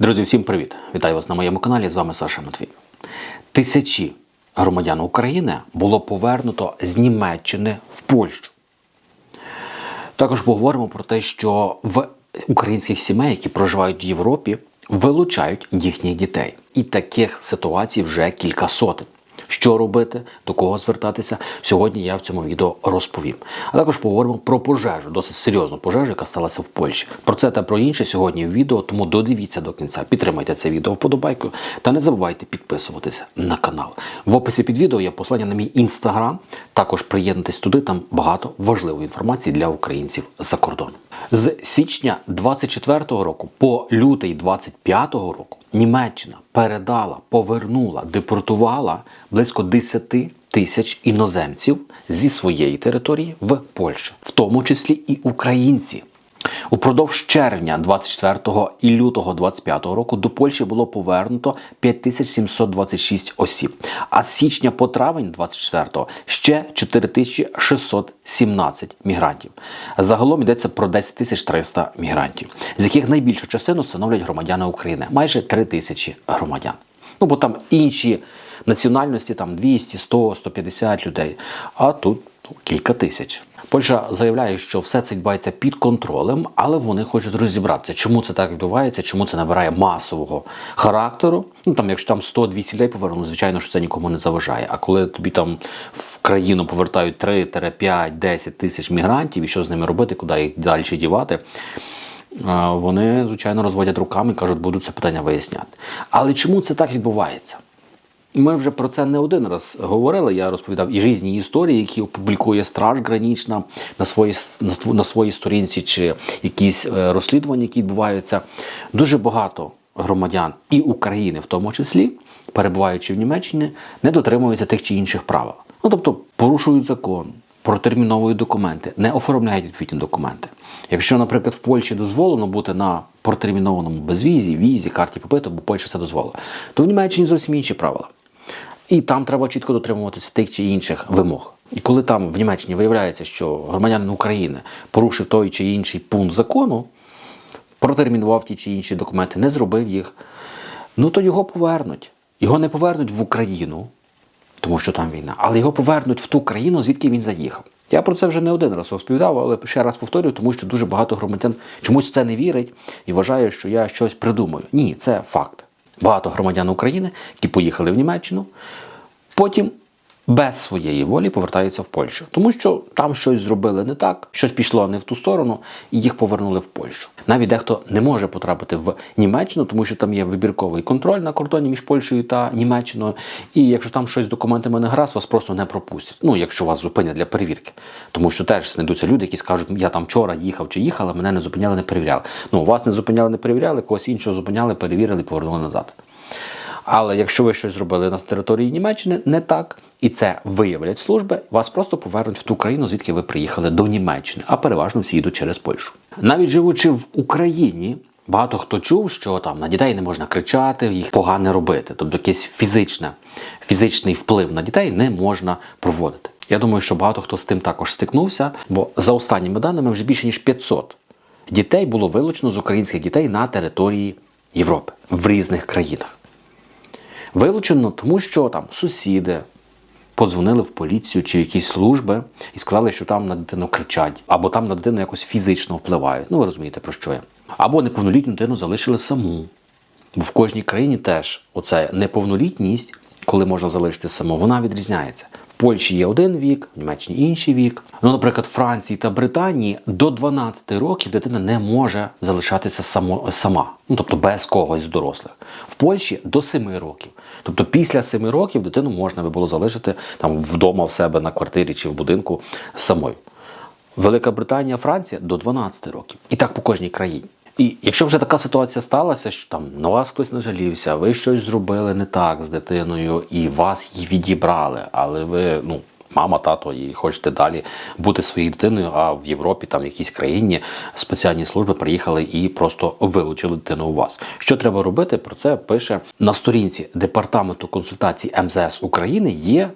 Друзі, всім привіт! Вітаю вас на моєму каналі. З вами Саша Матвій. Тисячі громадян України було повернуто з Німеччини в Польщу. Також поговоримо про те, що в українських сімей, які проживають в Європі, вилучають їхніх дітей. І таких ситуацій вже кілька сотень. Що робити, до кого звертатися, сьогодні я в цьому відео розповім. А також поговоримо про пожежу, досить серйозну пожежу, яка сталася в Польщі. Про це та про інше сьогодні в відео, тому додивіться до кінця. Підтримайте це відео вподобайкою та не забувайте підписуватися на канал. В описі під відео є послання на мій інстаграм. Також приєднуйтесь туди, там багато важливої інформації для українців за кордоном. З січня 24-го року по лютий 25-го року Німеччина передала, повернула, депортувала близько 10 тисяч іноземців зі своєї території в Польщу, в тому числі і українці. Упродовж червня 24 і лютого 25 року до Польщі було повернуто 5726 осіб, а з січня по травень 24 ще 4617 мігрантів. Загалом йдеться про 10 300 мігрантів, з яких найбільшу частину становлять громадяни України, майже 3 тисячі громадян. Ну бо там інші національності, там 200, 100, 150 людей, а тут ну, кілька тисяч. Польща заявляє, що все це відбувається під контролем, але вони хочуть розібратися, чому це так відбувається, чому це набирає масового характеру. Ну там, якщо там 100-200 людей повернули, звичайно, що це нікому не заважає. А коли тобі там в країну повертають 3-5-10 тисяч мігрантів, і що з ними робити, куди їх далі дівати. Вони, звичайно, розводять руками і кажуть, будуть це питання виясняти. Але чому це так відбувається? Ми вже про це не один раз говорили. Я розповідав і різні історії, які опублікує Страж Гранічна на своїй на своїй сторінці, чи якісь е, розслідування, які відбуваються. Дуже багато громадян і України, в тому числі, перебуваючи в Німеччині, не дотримуються тих чи інших правил. Ну тобто порушують закон. Протерміновують документи, не оформляють відповідні документи. Якщо, наприклад, в Польщі дозволено бути на протермінованому безвізі, візі, карті побиту, бо Польща це дозволила, то в Німеччині зовсім інші правила. І там треба чітко дотримуватися тих чи інших вимог. І коли там в Німеччині виявляється, що громадянин України порушив той чи інший пункт закону, протермінував ті чи інші документи, не зробив їх, ну то його повернуть. Його не повернуть в Україну, тому що там війна, але його повернуть в ту країну, звідки він заїхав. Я про це вже не один раз розповідав, але ще раз повторюю, тому що дуже багато громадян чомусь в це не вірить і вважає, що я щось придумаю. Ні, це факт. Багато громадян України, які поїхали в Німеччину, потім без своєї волі повертаються в Польщу, тому що там щось зробили не так, щось пішло не в ту сторону, і їх повернули в Польщу. Навіть дехто не може потрапити в Німеччину, тому що там є вибірковий контроль на кордоні між Польщею та Німеччиною. І якщо там щось з документами не гаразд, вас просто не пропустять. Ну, якщо вас зупинять для перевірки. Тому що теж знайдуться люди, які скажуть, я там вчора їхав чи їхала, мене не зупиняли, не перевіряли. Ну, вас не зупиняли, не перевіряли, когось іншого зупиняли, перевірили, повернули назад. Але якщо ви щось зробили на території Німеччини не так, і це виявлять служби, вас просто повернуть в ту країну, звідки ви приїхали до Німеччини, а переважно всі йдуть через Польщу. Навіть живучи в Україні. Багато хто чув, що там на дітей не можна кричати, їх погано робити. Тобто якийсь фізичне, фізичний вплив на дітей не можна проводити. Я думаю, що багато хто з тим також стикнувся, бо за останніми даними вже більше ніж 500 дітей було вилучено з українських дітей на території Європи в різних країнах. Вилучено, тому що там сусіди подзвонили в поліцію чи в якісь служби і сказали, що там на дитину кричать, або там на дитину якось фізично впливають. Ну, ви розумієте, про що я. Або неповнолітню дитину залишили саму. Бо в кожній країні теж оця неповнолітність, коли можна залишити саму, вона відрізняється. Польщі є один вік, в Німеччині інший вік. Ну, наприклад, в Франції та Британії до 12 років дитина не може залишатися само, сама, ну тобто без когось з дорослих. В Польщі до 7 років. Тобто після 7 років дитину можна би було залишити там вдома в себе на квартирі чи в будинку самою. Велика Британія, Франція до 12 років. І так по кожній країні. І якщо вже така ситуація сталася, що там на вас хтось нажалівся, ви щось зробили не так з дитиною, і вас її відібрали, але ви, ну, мама, тато, і хочете далі бути своєю дитиною, а в Європі, там в якійсь країні спеціальні служби приїхали і просто вилучили дитину у вас. Що треба робити? Про це пише на сторінці департаменту консультацій МЗС України. Є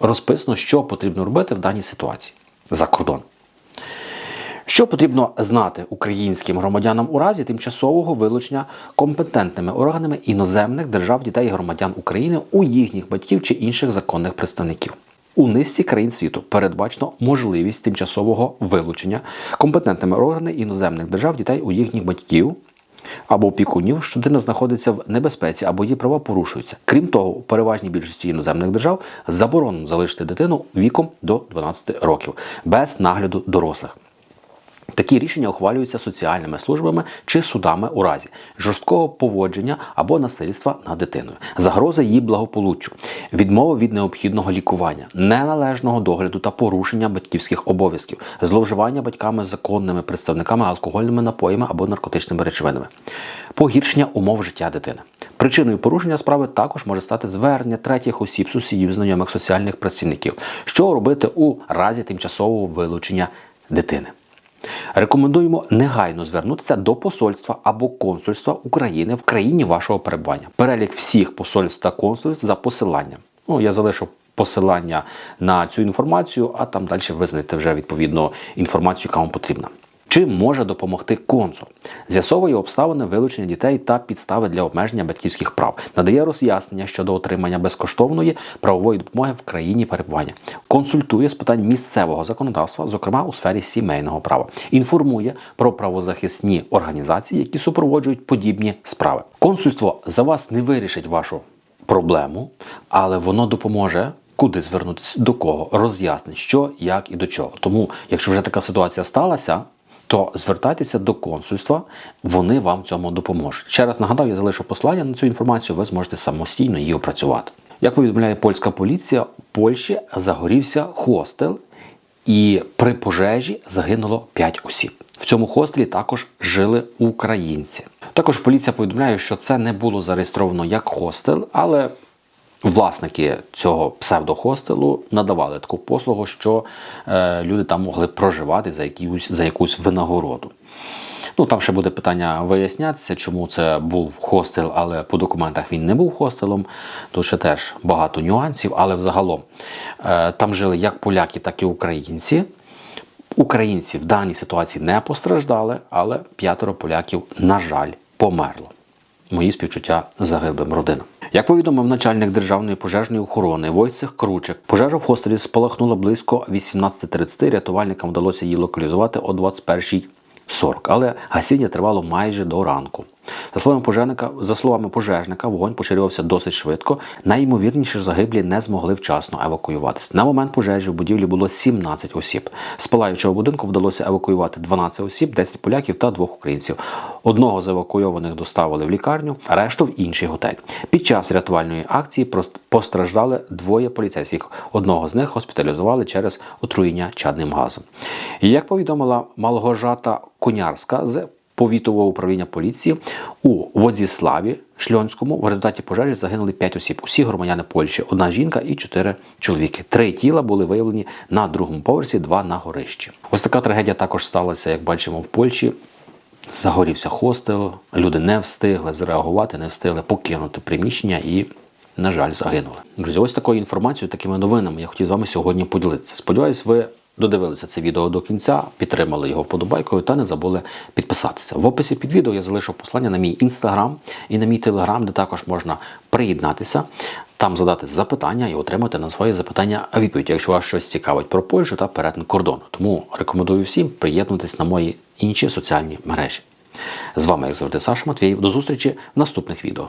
розписано, що потрібно робити в даній ситуації за кордон. Що потрібно знати українським громадянам у разі тимчасового вилучення компетентними органами іноземних держав дітей і громадян України у їхніх батьків чи інших законних представників? У низці країн світу передбачено можливість тимчасового вилучення компетентними органами іноземних держав дітей у їхніх батьків або опікунів, що дитина знаходиться в небезпеці або її права порушуються. Крім того, у переважній більшості іноземних держав заборонено залишити дитину віком до 12 років без нагляду дорослих. Такі рішення ухвалюються соціальними службами чи судами у разі жорсткого поводження або насильства над дитиною, загрози її благополуччю, відмови від необхідного лікування, неналежного догляду та порушення батьківських обов'язків, зловживання батьками законними представниками алкогольними напоями або наркотичними речовинами, погіршення умов життя дитини. Причиною порушення справи також може стати звернення третіх осіб, сусідів, знайомих соціальних працівників, що робити у разі тимчасового вилучення дитини. Рекомендуємо негайно звернутися до посольства або консульства України в країні вашого перебування. Перелік всіх посольств та консульств за посиланням. Ну, я залишу посилання на цю інформацію, а там далі ви знайдете вже відповідну інформацію, яка вам потрібна. Чим може допомогти консул? З'ясовує обставини вилучення дітей та підстави для обмеження батьківських прав, надає роз'яснення щодо отримання безкоштовної правової допомоги в країні перебування, консультує з питань місцевого законодавства, зокрема у сфері сімейного права, інформує про правозахисні організації, які супроводжують подібні справи. Консульство за вас не вирішить вашу проблему, але воно допоможе. Куди звернутися до кого роз'яснить, що, як і до чого. Тому, якщо вже така ситуація сталася, то звертайтеся до консульства, вони вам цьому допоможуть. Ще раз нагадаю, я залишу послання на цю інформацію, ви зможете самостійно її опрацювати. Як повідомляє польська поліція, в Польщі загорівся хостел, і при пожежі загинуло 5 осіб. В цьому хостелі також жили українці. Також поліція повідомляє, що це не було зареєстровано як хостел, але власники цього псевдохостелу надавали таку послугу, що е, люди там могли проживати за якусь, за якусь винагороду. Ну, там ще буде питання вияснятися, чому це був хостел, але по документах він не був хостелом. Тут ще теж багато нюансів, але взагалом е, там жили як поляки, так і українці. Українці в даній ситуації не постраждали, але п'ятеро поляків, на жаль, померло. Мої співчуття загиблим родинам. Як повідомив начальник державної пожежної охорони Войцех Кручик, пожежа в хостелі спалахнула близько 18.30. Рятувальникам вдалося її локалізувати о 21.40, але гасіння тривало майже до ранку. За словами пожежника, за словами пожежника, вогонь поширювався досить швидко. Найімовірніше загиблі не змогли вчасно евакуюватися. На момент пожежі в будівлі було 17 осіб. З палаючого будинку вдалося евакуювати 12 осіб, 10 поляків та двох українців. Одного з евакуйованих доставили в лікарню, а решту в інший готель. Під час рятувальної акції постраждали двоє поліцейських. Одного з них госпіталізували через отруєння чадним газом. Як повідомила Малгожата Конярська з повітового управління поліції у Водзіславі Шльонському в результаті пожежі загинули 5 осіб. Усі громадяни Польщі, одна жінка і чотири чоловіки. Три тіла були виявлені на другому поверсі, два на горищі. Ось така трагедія також сталася, як бачимо, в Польщі. Загорівся хостел, люди не встигли зреагувати, не встигли покинути приміщення і, на жаль, загинули. Друзі, ось такою інформацією, такими новинами я хотів з вами сьогодні поділитися. Сподіваюсь, ви додивилися це відео до кінця, підтримали його вподобайкою та не забули підписатися. В описі під відео я залишив послання на мій інстаграм і на мій телеграм, де також можна приєднатися. Там задати запитання і отримати на свої запитання відповідь, якщо вас щось цікавить про Польщу та перетин кордону. Тому рекомендую всім приєднатися на мої інші соціальні мережі. З вами, як завжди, Саша Матвєєв. До зустрічі в наступних відео.